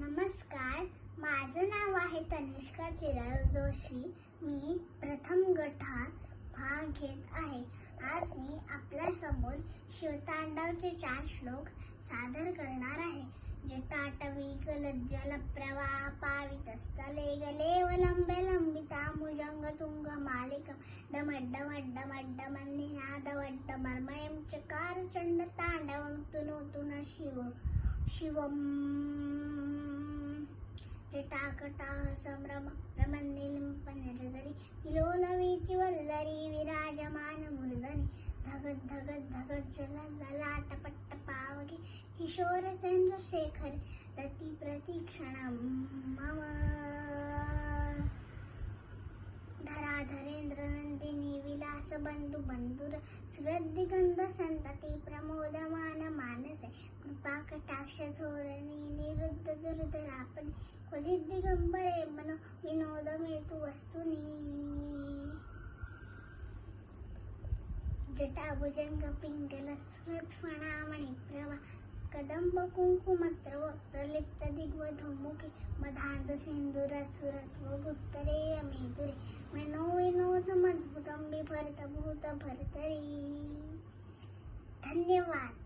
नमस्कार माझं नाव आहे तनिष्का चिराग जोशी. मी प्रथम गटात भाग घेत आहे. आज मी आपल्यासमोर शिवतांडवचे चार श्लोक सादर करणार आहे. जटाटवी गलज्जल प्रवाह पावितस्थले गले वलंबे लंबिता मुजंग तुंग मालिक डमड्डमड्डमड्डमन्निनादवड्ड मर्मयं चकार चंड तांडवम तुनोतु न शिव शिवम. जटाकटाह संभ्रम रमन्निलिम्प निर्जरी विलोलवीची वल्लरी विराजमान मूर्धनी धगत धगत धगत जल ललाटपट्ट पावगी किशोर चंद्रशेखर रती प्रतीक्षणं मम धराधरेंद्र नंदिनी विलास बंधु बंधुर श्रद्धिगंध संतती कटाक्ष धोरणी निरुद्ध दुर्धरापणे क्वचित दिगंबरे मन विनोद मेतु वस्तुनी. जटाभुजंग पिंगल स्मृतफणामणि प्रभा कदंब कुंकुमत्रव प्रलिप्त दिग्वधोमुखी मधांत सिंधुर सुरत्व गुप्तरे मेदुरे मनो विनोद मद्भुतं बिभर्त भूत भर्तरी. धन्यवाद.